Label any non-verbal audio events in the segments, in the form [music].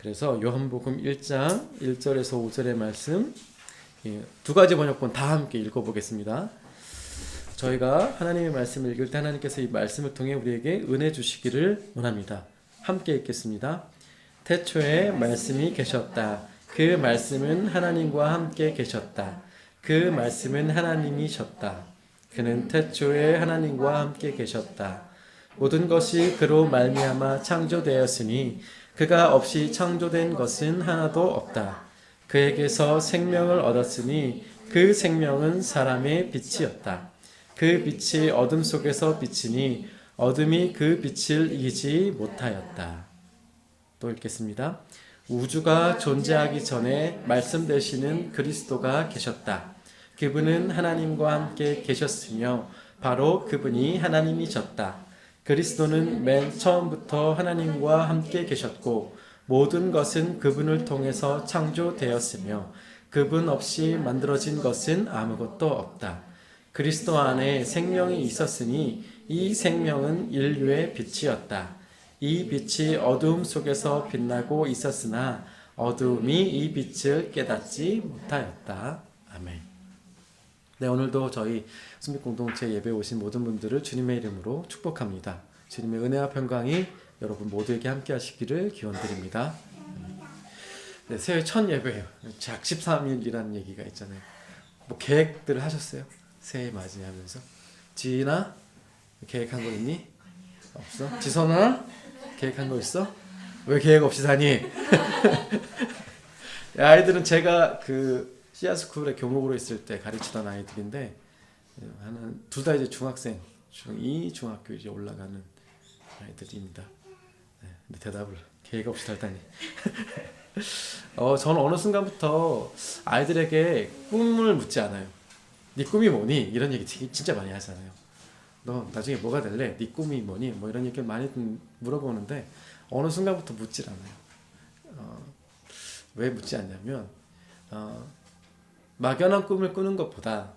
그래서 요한복음 1장 1절에서 5절의 말씀 예, 두 가지 번역본 다 함께 읽어보겠습니다. 저희가 하나님의 말씀을 읽을 때 하나님께서 이 말씀을 통해 우리에게 은혜 주시기를 원합니다. 함께 읽겠습니다. 태초에 말씀이 계셨다. 그 말씀은 하나님과 함께 계셨다. 그 말씀은 하나님이셨다. 그는 태초에 하나님과 함께 계셨다. 모든 것이 그로 말미암아 창조되었으니 그가 없이 창조된 것은 하나도 없다. 그에게서 생명을 얻었으니 그 생명은 사람의 빛이었다. 그 빛이 어둠 속에서 비치니 어둠이 그 빛을 이기지 못하였다. 또 읽겠습니다. 우주가 존재하기 전에 말씀 되시는 그리스도가 계셨다. 그분은 하나님과 함께 계셨으며 바로 그분이 하나님이셨다. 그리스도는 맨 처음부터 하나님과 함께 계셨고 모든 것은 그분을 통해서 창조되었으며 그분 없이 만들어진 것은 아무것도 없다. 그리스도 안에 생명이 있었으니 이 생명은 인류의 빛이었다. 이 빛이 어두움 속에서 빛나고 있었으나 어두움이 이 빛을 깨닫지 못하였다. 아멘. 네, 오늘도 저희 수미 공동체 예배 오신 모든 분들을 주님의 이름으로 축복합니다. 주님의 은혜와 평강이 여러분 모두에게 함께 하시기를 기원드립니다. 네, 새해 첫 예배예요. 작 13일이라는 얘기가 있잖아요. 뭐 계획들을 하셨어요? 새해 맞이하면서? 지인아 계획한 거 있니? 없어? 지선아 계획한 거 있어? 왜 계획 없이 사니? [laughs] 아이들은 제가 그 시아스쿨에 교목으로 있을 때 가르치던 아이들인데 하는 둘다 이제 중학생 중2 중학교 이제 올라가는 아이들입니다. 네, 근데 대답을 계획 없이 살다니. [laughs] 어, 저는 어느 순간부터 아이들에게 꿈을 묻지 않아요. 네 꿈이 뭐니? 이런 얘기 진짜 많이 하잖아요. 너 나중에 뭐가 될래? 네 꿈이 뭐니? 뭐 이런 얘기를 많이 물어보는데 어느 순간부터 묻질 않아요. 어, 왜 묻지 않냐면 어, 막연한 꿈을 꾸는 것보다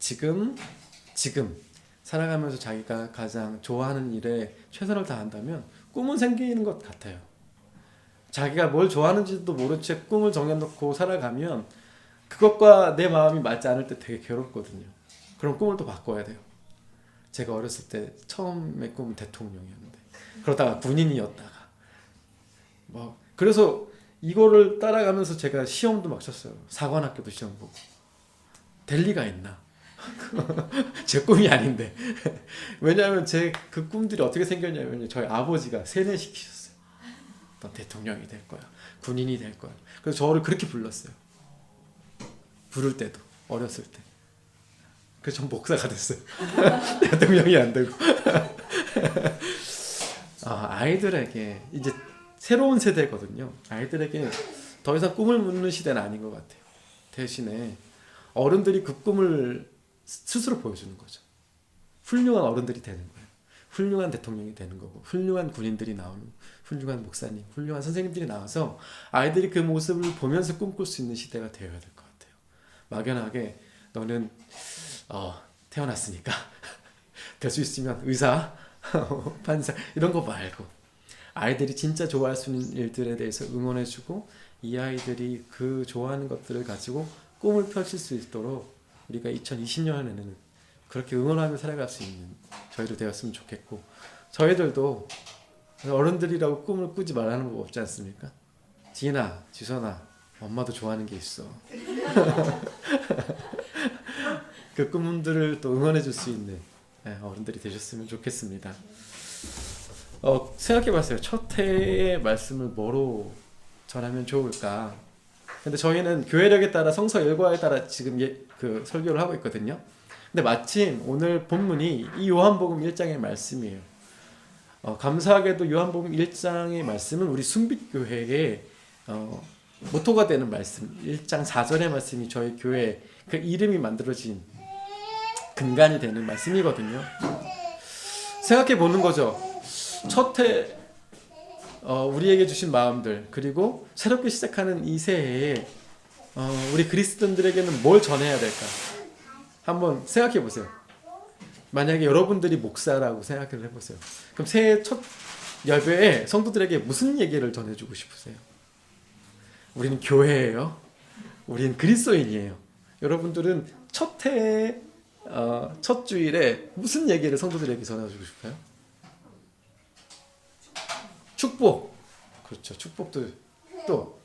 지금 지금 살아가면서 자기가 가장 좋아하는 일에 최선을 다한다면 꿈은 생기는 것 같아요. 자기가 뭘 좋아하는지도 모른 채 꿈을 정해놓고 살아가면 그것과 내 마음이 맞지 않을 때 되게 괴롭거든요. 그럼 꿈을 또 바꿔야 돼요. 제가 어렸을 때 처음에 꿈은 대통령이었는데 그러다가 군인이었다가 뭐 그래서 이거를 따라가면서 제가 시험도 막 쳤어요. 사관학교도 시험 보고 될 리가 있나? [laughs] 제 꿈이 아닌데 [laughs] 왜냐하면 제 그 꿈들이 어떻게 생겼냐면 저희 아버지가 세뇌시키셨어요. 넌 대통령이 될 거야, 군인이 될 거야. 그래서 저를 그렇게 불렀어요. 부를 때도 어렸을 때. 그래서 전 목사가 됐어요. [laughs] 대통령이 안 되고. 아, 아이들에게 이제 새로운 세대거든요. 아이들에게 더 이상 꿈을 묻는 시대는 아닌 것 같아요. 대신에 어른들이 그 꿈을 스스로 보여주는 거죠. 훌륭한 어른들이 되는 거예요. 훌륭한 대통령이 되는 거고, 훌륭한 군인들이 나오는, 훌륭한 목사님, 훌륭한 선생님들이 나와서 아이들이 그 모습을 보면서 꿈꿀 수 있는 시대가 되어야 될 것 같아요. 막연하게 너는 어, 태어났으니까 [laughs] 될 수 있으면 의사, [laughs] 판사 이런 거 말고 아이들이 진짜 좋아할 수 있는 일들에 대해서 응원해주고 이 아이들이 그 좋아하는 것들을 가지고 꿈을 펼칠 수 있도록 우리가 2020년에는 그렇게 응원하며 살아갈 수 있는 저희도 되었으면 좋겠고 저희들도 어른들이라고 꿈을 꾸지 말라는 거 없지 않습니까? 지나, 지선아, 엄마도 좋아하는 게 있어. [laughs] 그 꿈들을 또 응원해 줄 수 있는 네, 어른들이 되셨으면 좋겠습니다. 어, 생각해봤어요. 첫 해의 말씀을 뭐로 전하면 좋을까? 근데 저희는 교회력에 따라 성서 일과에 따라 지금 예, 그 설교를 하고 있거든요. 근데 마침 오늘 본문이 이 요한복음 1장의 말씀이에요. 어, 감사하게도 요한복음 1장의 말씀은 우리 순빛교회의 어, 모토가 되는 말씀. 1장 4절의 말씀이 저희 교회 그 이름이 만들어진 근간이 되는 말씀이거든요. 생각해 보는 거죠. 첫해 어, 우리에게 주신 마음들 그리고 새롭게 시작하는 이 새해에 어, 우리 그리스도인들에게는 뭘 전해야 될까? 한번 생각해 보세요. 만약에 여러분들이 목사라고 생각을 해보세요. 그럼 새해 첫 예배에 성도들에게 무슨 얘기를 전해주고 싶으세요? 우리는 교회예요. 우리는 그리스도인이에요. 여러분들은 첫 해, 어, 첫 주일에 무슨 얘기를 성도들에게 전해주고 싶어요? 축복. 그렇죠. 축복도 또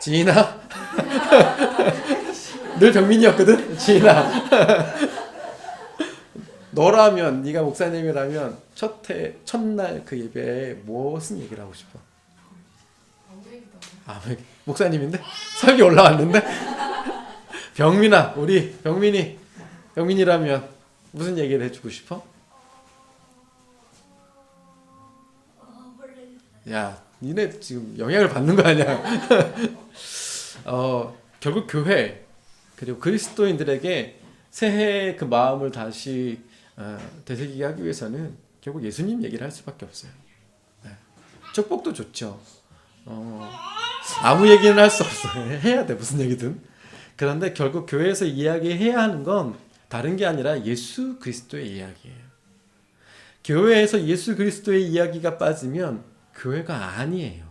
지인아. [laughs] 늘 병민이었거든. 지인아. [laughs] 너라면 네가 목사님이라면 첫해 첫날 그 예배에 무슨 얘기를 하고 싶어? 아, 왜- 목사님인데 설교 올라왔는데 [laughs] 병민아 우리 병민이 병민이라면 무슨 얘기를 해주고 싶어? 야 니네 지금 영향을 받는 거 아니야? [laughs] 어 결국 교회 그리고 그리스도인들에게 새해 그 마음을 다시 어, 되새기게 하기 위해서는 결국 예수님 얘기를 할 수밖에 없어요. 네. 축복도 좋죠. 어, 아무 얘기는 할 수 없어요. [laughs] 해야 돼 무슨 얘기든. 그런데 결국 교회에서 이야기해야 하는 건 다른 게 아니라 예수 그리스도의 이야기예요. 교회에서 예수 그리스도의 이야기가 빠지면 교회가 아니에요.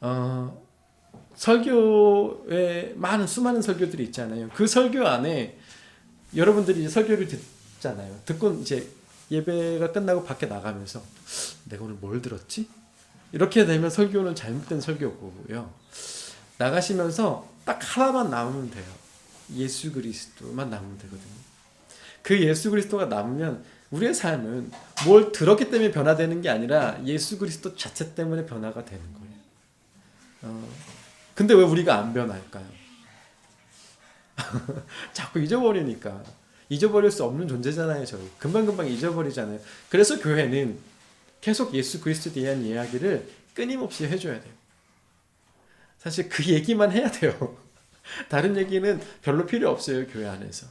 어, 설교에 많은 수많은 설교들이 있잖아요. 그 설교 안에 여러분들이 설교를 듣잖아요. 듣고 이제 예배가 끝나고 밖에 나가면서 내가 오늘 뭘 들었지? 이렇게 되면 설교는 잘못된 설교고요. 나가시면서 딱 하나만 남으면 돼요. 예수 그리스도만 남으면 되거든요. 그 예수 그리스도가 남으면 우리의 삶은 뭘 들었기 때문에 변화되는 게 아니라 예수 그리스도 자체 때문에 변화가 되는 거예요. 어, 근데 왜 우리가 안 변할까요? [laughs] 자꾸 잊어버리니까. 잊어버릴 수 없는 존재잖아요, 저희. 금방금방 잊어버리잖아요. 그래서 교회는 계속 예수 그리스도에 대한 이야기를 끊임없이 해줘야 돼요. 사실 그 얘기만 해야 돼요. [laughs] 다른 얘기는 별로 필요 없어요, 교회 안에서.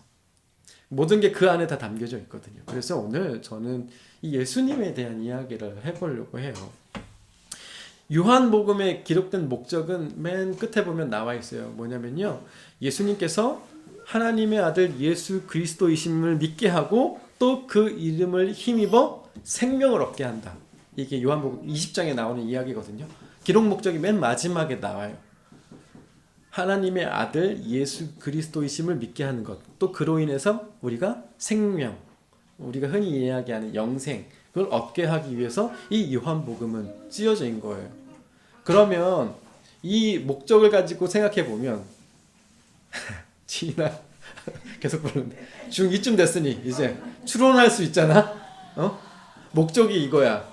모든 게 그 안에 다 담겨져 있거든요. 그래서 오늘 저는 이 예수님에 대한 이야기를 해보려고 해요. 요한복음에 기록된 목적은 맨 끝에 보면 나와 있어요. 뭐냐면요. 예수님께서 하나님의 아들 예수 그리스도이심을 믿게 하고 또 그 이름을 힘입어 생명을 얻게 한다. 이게 요한복음 20장에 나오는 이야기거든요. 기록 목적이 맨 마지막에 나와요. 하나님의 아들 예수 그리스도이심을 믿게 하는 것. 또 그로 인해서 우리가 생명, 우리가 흔히 이야기하는 영생, 그걸 얻게 하기 위해서 이 요한복음은 쓰여진 거예요. 그러면 이 목적을 가지고 생각해 보면 [laughs] 지나 [laughs] 계속 부르는데 중2쯤 됐으니 이제 추론할 수 있잖아. 어? 목적이 이거야.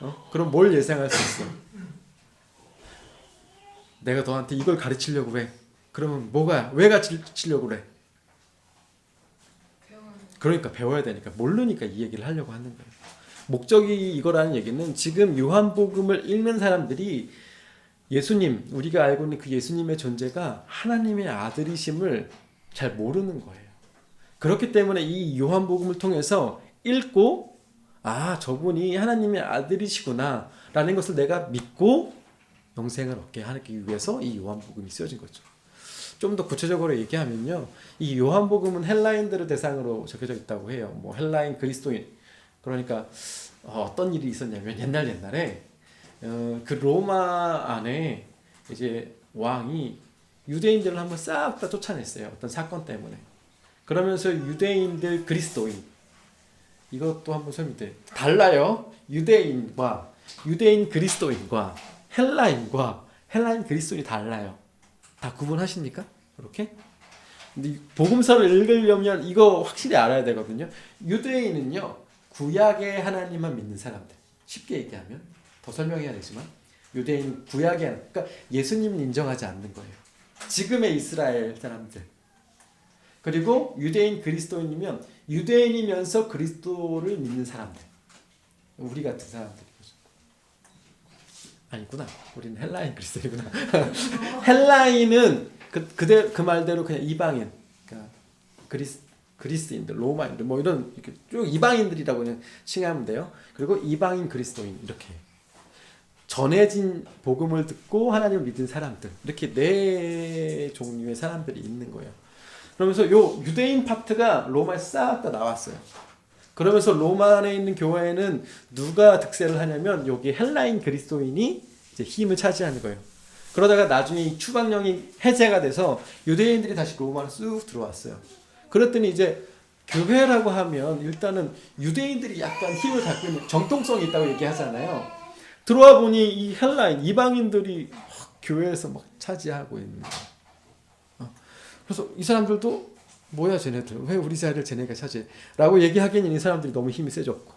어? 그럼 뭘 예상할 수 있어? 내가 너한테 이걸 가르치려고 해. 그러면 뭐가 왜 가르치려고 그래? 그러니까 배워야 되니까 모르니까 이 얘기를 하려고 하는 거예요. 목적이 이거라는 얘기는 지금 요한복음을 읽는 사람들이 예수님 우리가 알고 있는 그 예수님의 존재가 하나님의 아들이심을 잘 모르는 거예요. 그렇기 때문에 이 요한복음을 통해서 읽고 아 저분이 하나님의 아들이시구나라는 것을 내가 믿고 영생을 얻게 하기 위해서 이 요한복음이 쓰여진 거죠. 좀 더 구체적으로 얘기하면요, 이 요한복음은 헬라인들을 대상으로 적혀져 있다고 해요. 뭐 헬라인 그리스도인 그러니까 어, 떤 일이 있었냐면 옛날 옛날에 어, 그 로마 안에 이제 왕이 유대인들을 한번 싹 다 쫓아냈어요. 어떤 사건 때문에. 그러면서 유대인들 그리스도인 이것도 한번 설명돼. 달라요. 유대인과 유대인 그리스도인과 헬라인과 헬라인 그리스도인이 달라요. 다 구분하십니까? 이렇게? 근데 이 복음서를 읽으려면 이거 확실히 알아야 되거든요. 유대인은요 구약의 하나님만 믿는 사람들. 쉽게 얘기하면 더 설명해야 되지만 유대인 구약의 하나님, 그러니까 예수님을 인정하지 않는 거예요. 지금의 이스라엘 사람들. 그리고 유대인 그리스도인이면 유대인이면서 그리스도를 믿는 사람들. 우리 같은 사람들이죠. 아니구나. 우리는 헬라인 그리스도이구나. [laughs] 헬라인은 그 그대 그 말대로 그냥 이방인, 그러니까 그리스 그리스인들, 로마인들 뭐 이런 이렇게 쭉 이방인들이라고 그냥 칭하면 돼요. 그리고 이방인 그리스도인 이렇게 전해진 복음을 듣고 하나님을 믿은 사람들 이렇게 네 종류의 사람들이 있는 거예요. 그러면서 요 유대인 파트가 로마에 싹 다 나왔어요. 그러면서 로마 안에 있는 교회는 누가 득세를 하냐면 여기 헬라인 그리스도인이 힘을 차지하는 거예요. 그러다가 나중에 이 추방령이 해제가 돼서 유대인들이 다시 로마로 쑥 들어왔어요. 그랬더니 이제 교회라고 하면 일단은 유대인들이 약간 힘을 갖고 있는 정통성이 있다고 얘기하잖아요. 들어와 보니 이 헬라인 이방인들이 확 교회에서 막 차지하고 있는 거예요. 어. 그래서 이 사람들도 뭐야 쟤네들 왜 우리 자리를 쟤네가 차지해? 라고 얘기하기에는 이 사람들이 너무 힘이 세졌고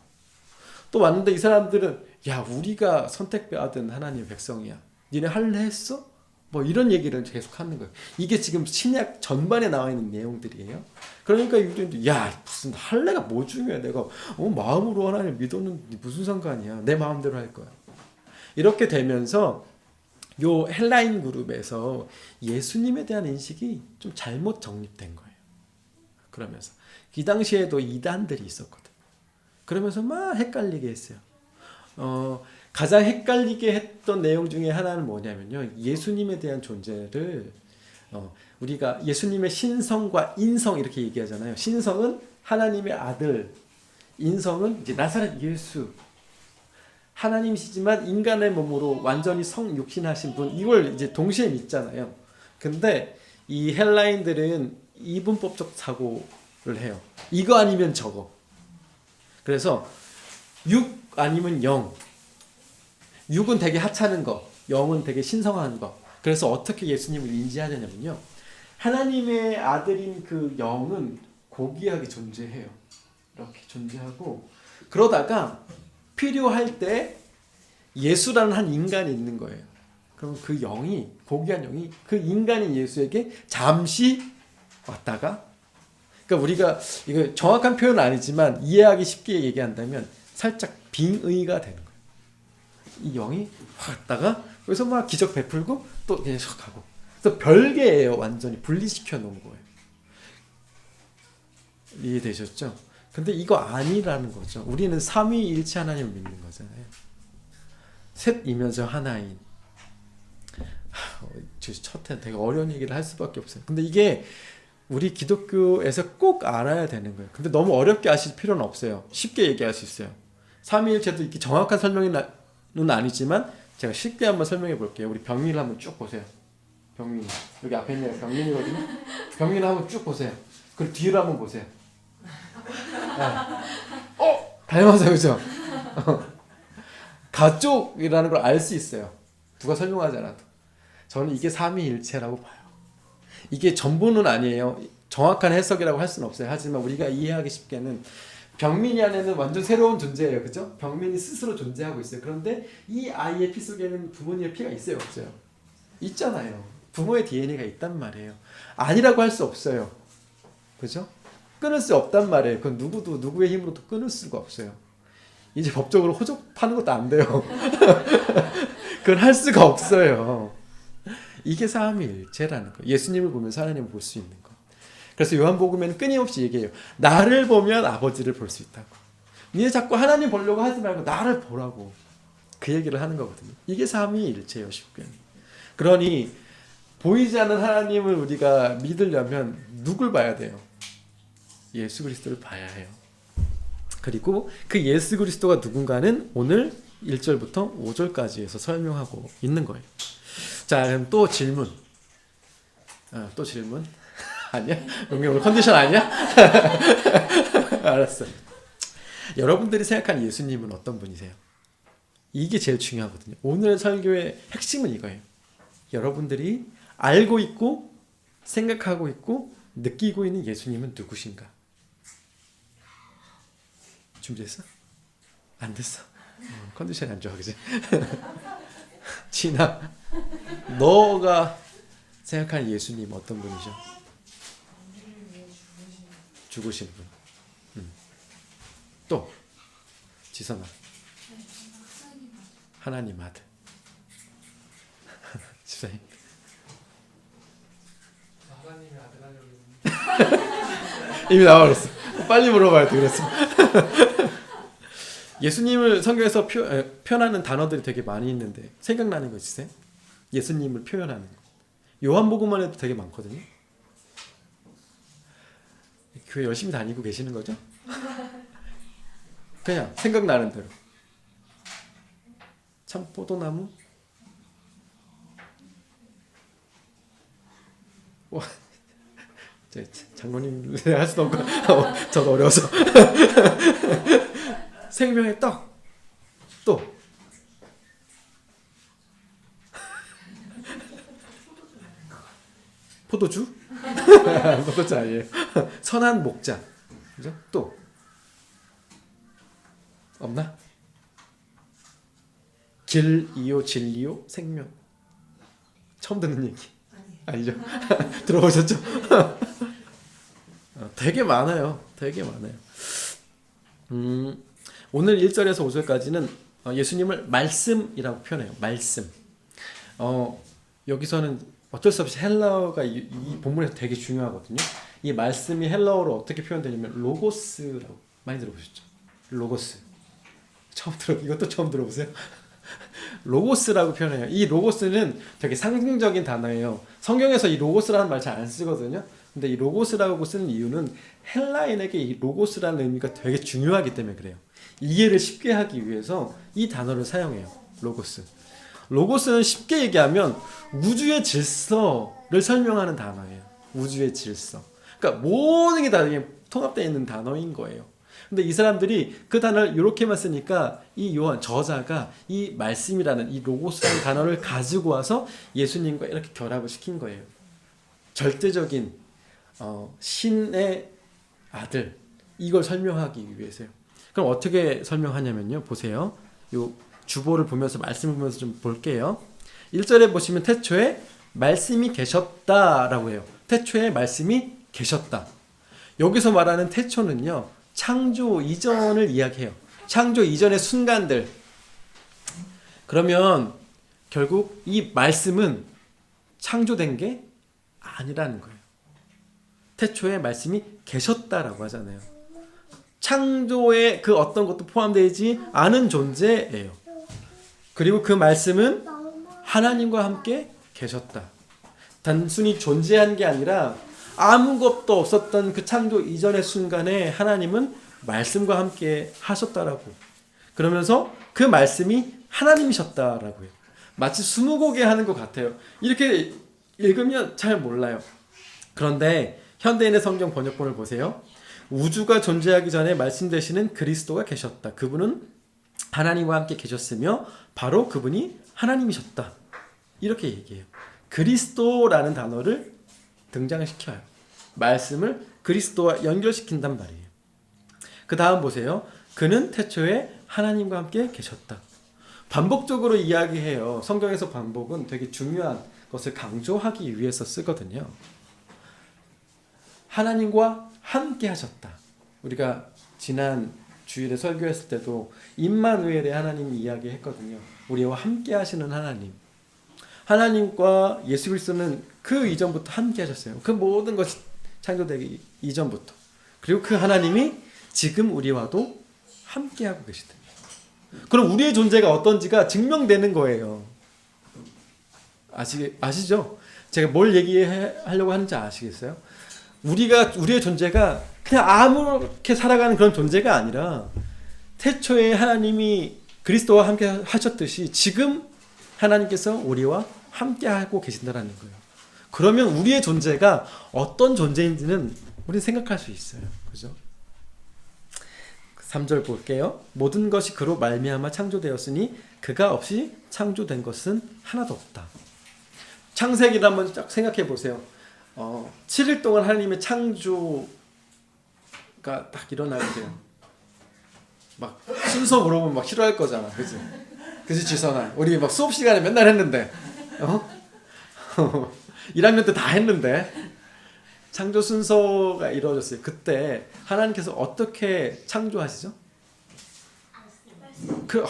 또 왔는데 이 사람들은 야 우리가 선택받은 하나님의 백성이야. 니네 할래 했어? 뭐 이런 얘기를 계속 하는 거예요. 이게 지금 신약 전반에 나와 있는 내용들이에요. 그러니까 유대인도 야 무슨 할래가 뭐 중요해? 내가 어, 마음으로 하나님 믿었는데 무슨 상관이야? 내 마음대로 할 거야. 이렇게 되면서 요 헬라인 그룹에서 예수님에 대한 인식이 좀 잘못 정립된 거예요. 그러면서 이 당시에도 이단들이 있었거든. 그러면서 막 헷갈리게 했어요. 어, 가장 헷갈리게 했던 내용 중에 하나는 뭐냐면요. 예수님에 대한 존재를 어, 우리가 예수님의 신성과 인성 이렇게 얘기하잖아요. 신성은 하나님의 아들, 인성은 이제 나사렛 예수. 하나님이시지만 인간의 몸으로 완전히 성육신하신 분 이걸 이제 동시에 믿잖아요. 근데 이 헬라인들은 이분법적 사고를 해요. 이거 아니면 저거. 그래서 6 아니면 0. 6은 되게 하찮은 거, 0은 되게 신성한 거. 그래서 어떻게 예수님을 인지하냐면요. 하나님의 아들인 그 영은 고귀하게 존재해요. 이렇게 존재하고 그러다가 필요할 때 예수라는 한 인간이 있는 거예요. 그럼 그 영이 고귀한 영이 그 인간인 예수에게 잠시 왔다가 그러니까 우리가 이거 정확한 표현은 아니지만 이해하기 쉽게 얘기한다면 살짝 빙의가 되는 거예요. 이 영이 왔다가 그래서 막 기적 베풀고 또 계속 가고 그래서 별개예요. 완전히 분리시켜 놓은 거예요. 이해되셨죠? 근데 이거 아니라는 거죠. 우리는 삼위일체 하나님을 믿는 거잖아요. 셋이면서 하나인. 첫해 되게 어려운 얘기를 할 수밖에 없어요. 근데 이게 우리 기독교에서 꼭 알아야 되는 거예요. 근데 너무 어렵게 아실 필요는 없어요. 쉽게 얘기할 수 있어요. 삼위일체도 이렇게 정확한 설명은 아니지만 제가 쉽게 한번 설명해 볼게요. 우리 병민을 한번 쭉 보세요. 병민 여기 앞에 있는 병민이거든요. 병민을 한번 쭉 보세요. 그리고 뒤를 한번 보세요. 네. 어 닮아서 그죠? 가족이라는 걸 알 수 있어요. 누가 설명하지 않아도. 저는 이게 삼위일체라고 봐요. 이게 전부는 아니에요. 정확한 해석이라고 할 수는 없어요. 하지만 우리가 이해하기 쉽게는 병민이 안에는 완전 새로운 존재예요. 그죠? 병민이 스스로 존재하고 있어요. 그런데 이 아이의 피 속에는 부모님의 피가 있어요, 없어요? 있잖아요. 부모의 DNA가 있단 말이에요. 아니라고 할 수 없어요. 그죠? 끊을 수 없단 말이에요. 그건 누구도 누구의 힘으로도 끊을 수가 없어요. 이제 법적으로 호적하는 것도 안 돼요. [laughs] 그건 할 수가 없어요. 이게 삼위일체라는 거. 예수님을 보면서 하나님을 볼 수 있는 거. 그래서 요한복음에는 끊임없이 얘기해요. 나를 보면 아버지를 볼 수 있다고. 니네 자꾸 하나님 보려고 하지 말고 나를 보라고. 그 얘기를 하는 거거든요. 이게 삼위일체예요, 쉽게. 그러니 보이지 않는 하나님을 우리가 믿으려면 누굴 봐야 돼요? 예수 그리스도를 봐야 해요. 그리고 그 예수 그리스도가 누군가는 오늘 1절부터 5절까지에서 설명하고 있는 거예요. 자, 그럼 또 질문. 아, 또 질문. [laughs] 아니야? 용기 오늘 컨디션 아니야? [laughs] 알았어. 여러분들이 생각하는 예수님은 어떤 분이세요? 이게 제일 중요하거든요. 오늘 설교의 핵심은 이거예요. 여러분들이 알고 있고 생각하고 있고 느끼고 있는 예수님은 누구신가? 준비했어? 안 됐어. 어, 컨디션이 안 좋아, 그지? [laughs] [laughs] 진아, 너가 생각하는 예수님 어떤 분이죠? 죽으신 분. 음. 또 지선아, 하나님 아들. [laughs] 집사님. [laughs] 이미 나와버렸어. 빨리 물어봐야 돼 그랬어. 예수님을 성경에서 표, 현하는 단어들이 되게 많이 있는데 생각나는 거 있으세요? 예수님을 표현하는 거. 요한복음만 해도 되게 많거든요. 교회 열심히 다니고 계시는 거죠? [laughs] 그냥 생각나는 대로. 참 포도나무. 와. [laughs] 장로님 할 수도 없고 [laughs] 저도 어려워서 생명의 떡 또. [laughs] 포도주? [laughs] 포도주 아니에요. [laughs] 선한 목자. 그죠? 또 없나? 길이요 진리요 생명. 처음 듣는 얘기. 아니죠? 들어보셨죠? 어, 되게 많아요. 되게 많아요. 음, 오늘 1절에서 5절까지는 어, 예수님을 말씀이라고 표현해요. 말씀. 어, 여기서는 어쩔 수 없이 헬라어가 이, 이 본문에서 되게 중요하거든요. 이 말씀이 헬라어로 어떻게 표현되냐면 로고스라고 많이 들어보셨죠? 로고스. 처음 들어 이것도 처음 들어보세요. [laughs] 로고스라고 표현해요. 이 로고스는 되게 상징적인 단어예요. 성경에서 이 로고스라는 말 잘 안 쓰거든요. 근데 이 로고스라고 쓰는 이유는 헬라인에게 이 로고스라는 의미가 되게 중요하기 때문에 그래요. 이해를 쉽게 하기 위해서 이 단어를 사용해요. 로고스. 로고스는 쉽게 얘기하면 우주의 질서를 설명하는 단어예요. 우주의 질서. 그러니까 모든 게 다 통합되어 있는 단어인 거예요. 근데 이 사람들이 그 단어를 이렇게만 쓰니까 이 요한 저자가 이 말씀이라는 이 로고스라는 단어를 가지고 와서 예수님과 이렇게 결합을 시킨 거예요. 절대적인 어, 신의 아들 이걸 설명하기 위해서요. 그럼 어떻게 설명하냐면요. 보세요. 요 주보를 보면서 말씀을 보면서 좀 볼게요. 1절에 보시면 태초에 말씀이 계셨다라고 해요. 태초에 말씀이 계셨다. 여기서 말하는 태초는요. 창조 이전을 이야기해요. 창조 이전의 순간들. 그러면 결국 이 말씀은 창조된 게 아니라는 거예요. 태초에 말씀이 계셨다라고 하잖아요. 창조에 그 어떤 것도 포함되지 않은 존재예요. 그리고 그 말씀은 하나님과 함께 계셨다. 단순히 존재한 게 아니라 아무것도 없었던 그 창조 이전의 순간에 하나님은 말씀과 함께 하셨다라고. 그러면서 그 말씀이 하나님이셨다라고 해요. 마치 스무고개 하는 것 같아요. 이렇게 읽으면 잘 몰라요. 그런데 현대인의 성경 번역본을 보세요. 우주가 존재하기 전에 말씀되시는 그리스도가 계셨다. 그분은 하나님과 함께 계셨으며 바로 그분이 하나님이셨다. 이렇게 얘기해요. 그리스도라는 단어를 등장시켜요. 말씀을 그리스도와 연결시킨단 말이에요. 그 다음 보세요. 그는 태초에 하나님과 함께 계셨다. 반복적으로 이야기해요. 성경에서 반복은 되게 중요한 것을 강조하기 위해서 쓰거든요. 하나님과 함께 하셨다. 우리가 지난 주일에 설교했을 때도 임마누엘의 하나님 이야기했거든요. 우리와 함께 하시는 하나님. 하나님과 예수 그리스도는 그 이전부터 함께 하셨어요. 그 모든 것이 창조되기 이전부터. 그리고 그 하나님이 지금 우리와도 함께 하고 계시다. 그럼 우리의 존재가 어떤지가 증명되는 거예요. 아시 아시죠? 제가 뭘 얘기하려고 하는지 아시겠어요? 우리가 우리의 존재가 그냥 아무렇게 살아가는 그런 존재가 아니라 태초에 하나님이 그리스도와 함께 하셨듯이 지금 하나님께서 우리와 함께 하고 계신다라는 거예요. 그러면 우리의 존재가 어떤 존재인지는 우리 생각할 수 있어요. 그죠? 3절 볼게요. 모든 것이 그로 말미암아 창조되었으니 그가 없이 창조된 것은 하나도 없다. 창세기를 한번 쫙 생각해 보세요. 어, 7일 동안 하나님의 창조가 딱 일어나는데요. 막 순서 물어보면 막 싫어할 거잖아. 그지? 그지 지선아. 우리 막 수업 시간에 맨날 했는데. 어? [laughs] 1학년 때 다 했는데. 창조 순서가 이루어졌어요. 그때 하나님께서 어떻게 창조하시죠? 그 아,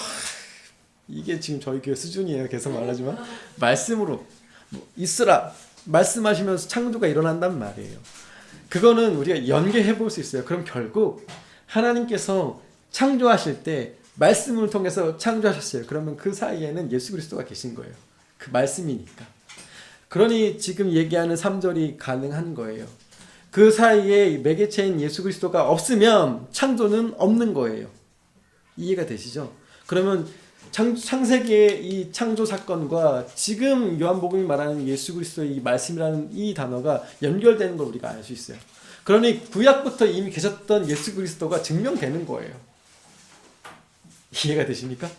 이게 지금 저희 교회 수준이에요. 계속 말하지만 말씀으로 뭐, 있으라 말씀하시면서 창조가 일어난단 말이에요. 그거는 우리가 연계해 볼 수 있어요. 그럼 결국 하나님께서 창조하실 때 말씀을 통해서 창조하셨어요. 그러면 그 사이에는 예수 그리스도가 계신 거예요. 그 말씀이니까. 그러니 지금 얘기하는 3절이 가능한 거예요. 그 사이에 매개체인 예수 그리스도가 없으면 창조는 없는 거예요. 이해가 되시죠? 그러면 창, 창세기의 이 창조 사건과 지금 요한복음이 말하는 예수 그리스도의 이 말씀이라는 이 단어가 연결되는 걸 우리가 알 수 있어요. 그러니 구약부터 이미 계셨던 예수 그리스도가 증명되는 거예요. 이해가 되십니까?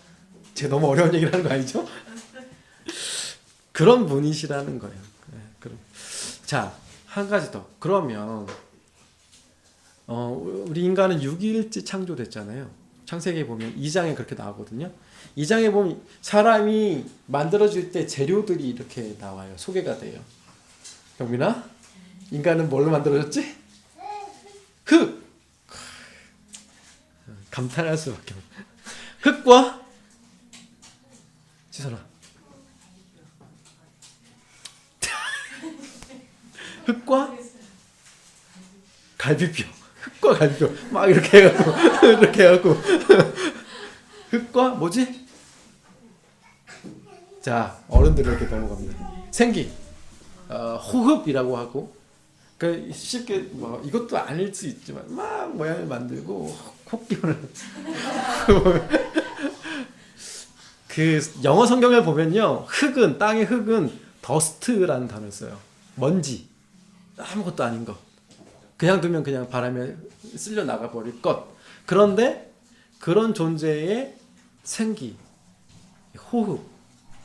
제가 너무 어려운 얘기를 하는 거 아니죠? 그런 분이시라는 거예요. 네, 그럼 자, 한 가지 더. 그러면 어, 우리 인간은 6일째 창조됐잖아요. 창세기에 보면 2장에 그렇게 나오거든요. 2장에 보면 사람이 만들어질 때 재료들이 이렇게 나와요. 소개가 돼요. 경민아, 인간은 뭘로 만들어졌지? 흙. 감탄할 수밖에 없. 흙과 지선아. [laughs] 흙과 갈비뼈. 흙과 갈비뼈. 막 이렇게 해갖고 [laughs] 이렇게 해갖고 [laughs] 흙과 뭐지? 자 어른들에게 넘어갑니다. 생기. 어, 호흡이라고 하고 그 쉽게 뭐 이것도 아닐 수 있지만 막 모양을 만들고 코끼리를 [laughs] 그 영어 성경을 보면요 흙은 땅의 흙은 더스트라는 단어를 써요 먼지 아무것도 아닌 것 그냥 두면 그냥 바람에 쓸려 나가 버릴 것 그런데 그런 존재의 생기 호흡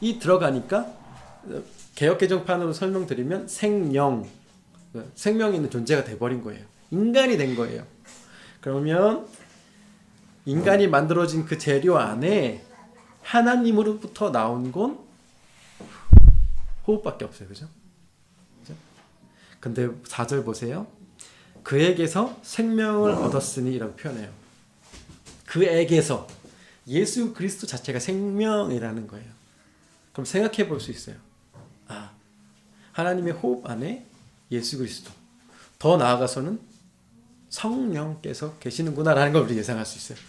이 들어가니까 어, 개혁 개정판으로 설명드리면 생명 그 생명 있는 존재가 돼버린 거예요. 인간이 된 거예요. 그러면 인간이 만들어진 그 재료 안에 하나님으로부터 나온 건 호흡밖에 없어요. 그죠? 그죠? 근데 4절 보세요. 그에게서 생명을 얻었으니라고 표현해요. 그에게서 예수 그리스도 자체가 생명이라는 거예요. 그럼 생각해 볼 수 있어요. 아, 하나님의 호흡 안에 예수 그리스도. 더 나아가서는 성령께서 계시는구나라는 걸 우리 예상할 수 있어요.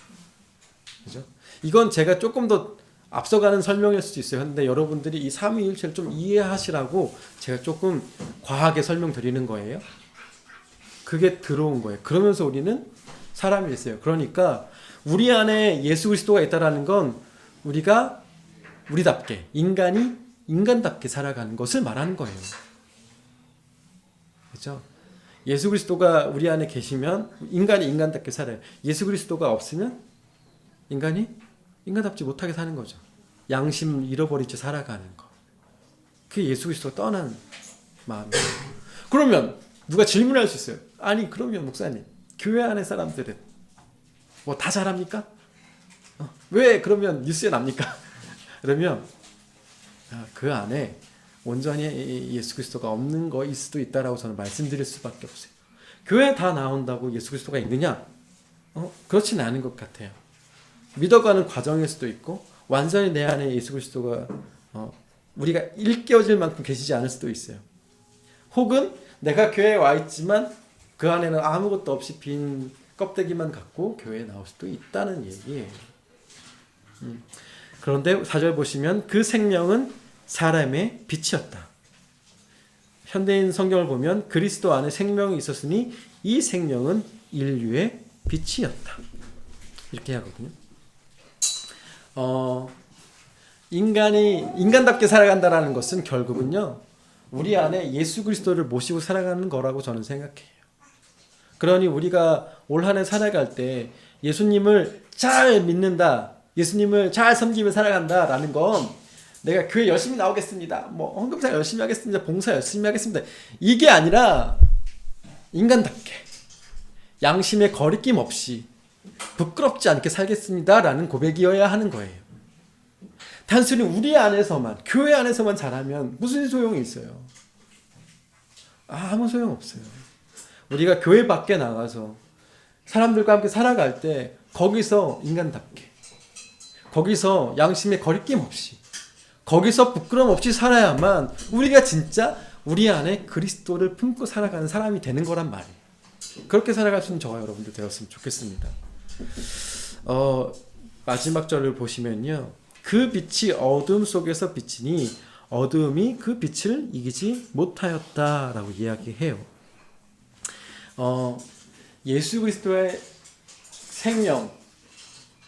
그죠? 이건 제가 조금 더 앞서가는 설명일 수도 있어요. 근데 여러분들이 이 삼위일체를 좀 이해하시라고 제가 조금 과하게 설명드리는 거예요. 그게 들어온 거예요. 그러면서 우리는 사람이 됐어요. 그러니까 우리 안에 예수 그리스도가 있다라는 건 우리가 우리답게 인간이 인간답게 살아가는 것을 말하는 거예요. 그렇죠? 예수 그리스도가 우리 안에 계시면 인간이 인간답게 살아요. 예수 그리스도가 없으면 인간이 인간답지 못하게 사는 거죠. 양심 잃어버린 채 살아가는 거. 그게 예수 그리스도가 떠난 마음이에요. 그러면 누가 질문할 수 있어요. 아니 그러면 목사님 교회 안에 사람들은 뭐 다 잘합니까? 어, 왜 그러면 뉴스에 납니까? [laughs] 그러면 아, 그 안에 온전히 예수 그리스도가 없는 거일 수도 있다라고 저는 말씀드릴 수밖에 없어요. 교회 다 나온다고 예수 그리스도가 있느냐? 어, 그렇지는 않은 것 같아요. 믿어가는 과정일 수도 있고 완전히 내 안에 예수 그리스도가 어, 우리가 일깨워질 만큼 계시지 않을 수도 있어요. 혹은 내가 교회에 와 있지만 그 안에는 아무것도 없이 빈 껍데기만 갖고 교회에 나올 수도 있다는 얘기예요. 음. 그런데 사절 보시면 그 생명은 사람의 빛이었다. 현대인 성경을 보면 그리스도 안에 생명이 있었으니 이 생명은 인류의 빛이었다. 이렇게 하거든요. 어, 인간이 인간답게 살아간다라는 것은 결국은요. 우리 안에 예수 그리스도를 모시고 살아가는 거라고 저는 생각해요. 그러니 우리가 올 한 해 살아갈 때 예수님을 잘 믿는다. 예수님을 잘 섬기며 살아간다라는 건 내가 교회 열심히 나오겠습니다. 뭐 헌금사 열심히 하겠습니다. 봉사 열심히 하겠습니다. 이게 아니라 인간답게 양심의 거리낌 없이 부끄럽지 않게 살겠습니다라는 고백이어야 하는 거예요. 단순히 우리 안에서만 교회 안에서만 잘하면 무슨 소용이 있어요? 아무 소용 없어요. 우리가 교회 밖에 나가서 사람들과 함께 살아갈 때 거기서 인간답게 거기서 양심의 거리낌 없이 거기서 부끄럼 없이 살아야만 우리가 진짜 우리 안에 그리스도를 품고 살아가는 사람이 되는 거란 말이에요. 그렇게 살아갈 수 있는 저와 여러분들 되었으면 좋겠습니다. 어, 마지막 절을 보시면요. 그 빛이 어둠 속에서 비치니 어둠이 그 빛을 이기지 못하였다라고 이야기해요. 어, 예수 그리스도의 생명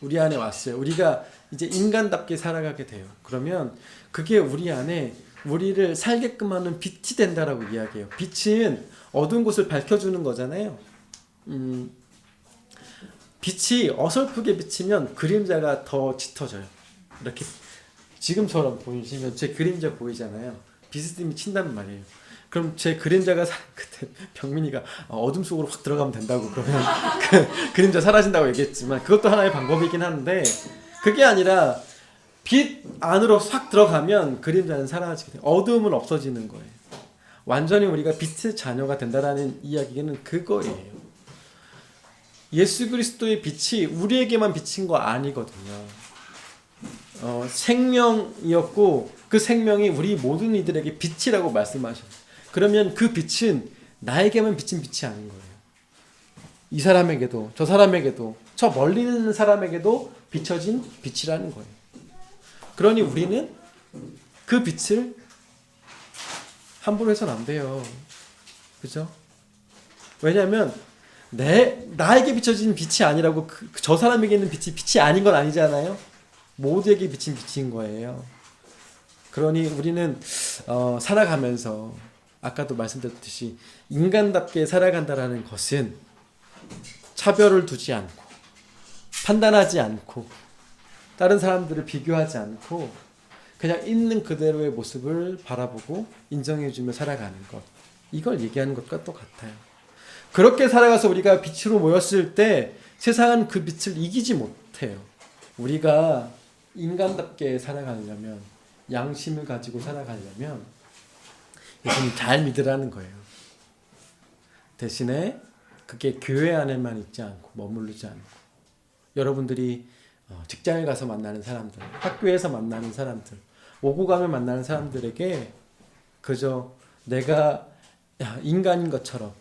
우리 안에 왔어요. 우리가 이제 인간답게 살아가게 돼요. 그러면 그게 우리 안에 우리를 살게끔 하는 빛이 된다라고 이야기해요. 빛은 어두운 곳을 밝혀주는 거잖아요. 음, 빛이 어설프게 비치면 그림자가 더 짙어져요. 이렇게 지금처럼 보이시면 제 그림자 보이잖아요. 비스듬히 친단 말이에요. 그럼 제 그림자가 사, [laughs] 그때 병민이가 어, 어둠 속으로 확 들어가면 된다고 그러면 [laughs] 그 그림자 사라진다고 얘기했지만 그것도 하나의 방법이긴 한데 그게 아니라 빛 안으로 확 들어가면 그림자는 사라지게 돼요. 어두움은 없어지는 거예요. 완전히 우리가 빛의 자녀가 된다라는 이야기는 그거예요. 예수 그리스도의 빛이 우리에게만 비친 거 아니거든요. 어, 생명이었고 그 생명이 우리 모든 이들에게 빛이라고 말씀하셨어요. 그러면 그 빛은 나에게만 비친 빛이 아닌 거예요. 이 사람에게도 저 사람에게도 저 멀리 있는 사람에게도 비춰진 빛이라는 거예요. 그러니 우리는 그 빛을 함부로 해서는 안 돼요. 그죠? 왜냐하면 내 나에게 비춰진 빛이 아니라고 그, 저 사람에게 있는 빛이 빛이 아닌 건 아니잖아요. 모두에게 비친 빛인 거예요. 그러니 우리는 어, 살아가면서 아까도 말씀드렸듯이 인간답게 살아간다라는 것은 차별을 두지 않고 판단하지 않고 다른 사람들을 비교하지 않고 그냥 있는 그대로의 모습을 바라보고 인정해주며 살아가는 것 이걸 얘기하는 것과 똑같아요. 그렇게 살아가서 우리가 빛으로 모였을 때 세상은 그 빛을 이기지 못해요. 우리가 인간답게 살아가려면 양심을 가지고 살아가려면 예수님 잘 믿으라는 거예요. 대신에 그게 교회 안에만 있지 않고 머무르지 않고 여러분들이 어, 직장에 가서 만나는 사람들, 학교에서 만나는 사람들, 오고 가면 만나는 사람들에게 그저 내가 야, 인간인 것처럼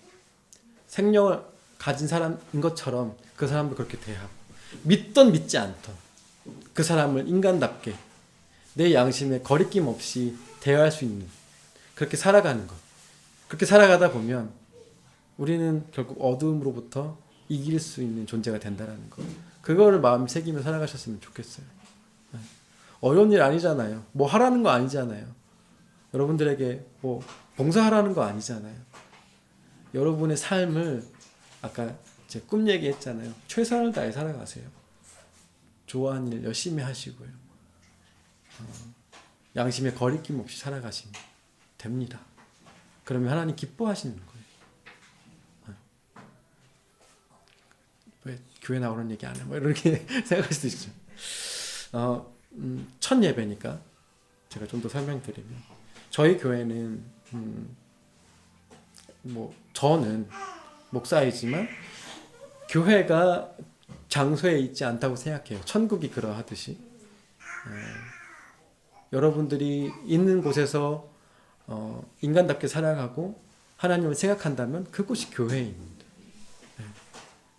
생명을 가진 사람인 것처럼 그 사람도 그렇게 대하고 믿던 믿지 않던 그 사람을 인간답게 내 양심에 거리낌 없이 대할 수 있는 그렇게 살아가는 것 그렇게 살아가다 보면 우리는 결국 어두움으로부터 이길 수 있는 존재가 된다라는 거 그거를 마음 새기며 살아가셨으면 좋겠어요 네. 어려운 일 아니잖아요 뭐 하라는 거 아니잖아요 여러분들에게 뭐 봉사하라는 거 아니잖아요 여러분의 삶을 아까 제 꿈 얘기했잖아요. 최선을 다해 살아가세요. 좋아하는 일 열심히 하시고요. 어, 양심에 거리낌 없이 살아가시면 됩니다. 그러면 하나님 기뻐하시는 거예요. 어. 왜 교회 나오는 얘기 안 해? 뭐 이렇게 [laughs] 생각할 수도 있죠. 어, 음, 첫 예배니까 제가 좀 더 설명드리면 저희 교회는 음, 뭐 저는 목사이지만 교회가 장소에 있지 않다고 생각해요. 천국이 그러하듯이 에, 여러분들이 있는 곳에서 어, 인간답게 살아가고 하나님을 생각한다면 그곳이 교회입니다. 에,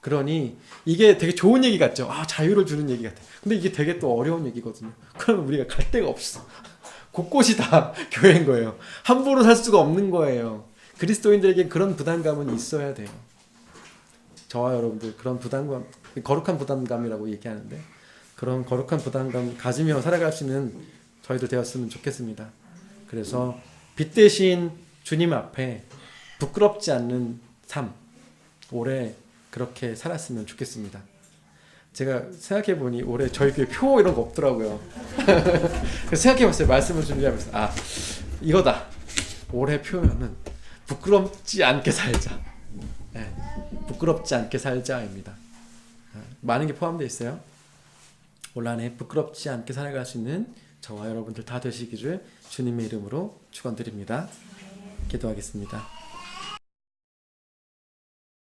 그러니 이게 되게 좋은 얘기 같죠. 아 자유를 주는 얘기 같아. 근데 이게 되게 또 어려운 얘기거든요. 그러면 우리가 갈 데가 없어. [laughs] 곳곳이 다 [laughs] 교회인 거예요. 함부로 살 수가 없는 거예요. 그리스도인들에게 그런 부담감은 있어야 돼요. 저와 여러분들 그런 부담감, 거룩한 부담감이라고 얘기하는데 그런 거룩한 부담감 가지며 살아갈 수 있는 저희도 되었으면 좋겠습니다. 그래서 빛 대신 주님 앞에 부끄럽지 않는 삶 올해 그렇게 살았으면 좋겠습니다. 제가 생각해 보니 올해 저희 교회 표 이런 거 없더라고요. [laughs] 생각해 봤어요. 말씀을 준비하면서 아 이거다. 올해 표면은 부끄럽지 않게 살자. 네, 부끄럽지 않게 살자입니다. 네, 많은 게 포함되어 있어요. 올 한해 부끄럽지 않게 살아갈 수 있는 저와 여러분들 다 되시기를 주님의 이름으로 축원드립니다. 기도하겠습니다.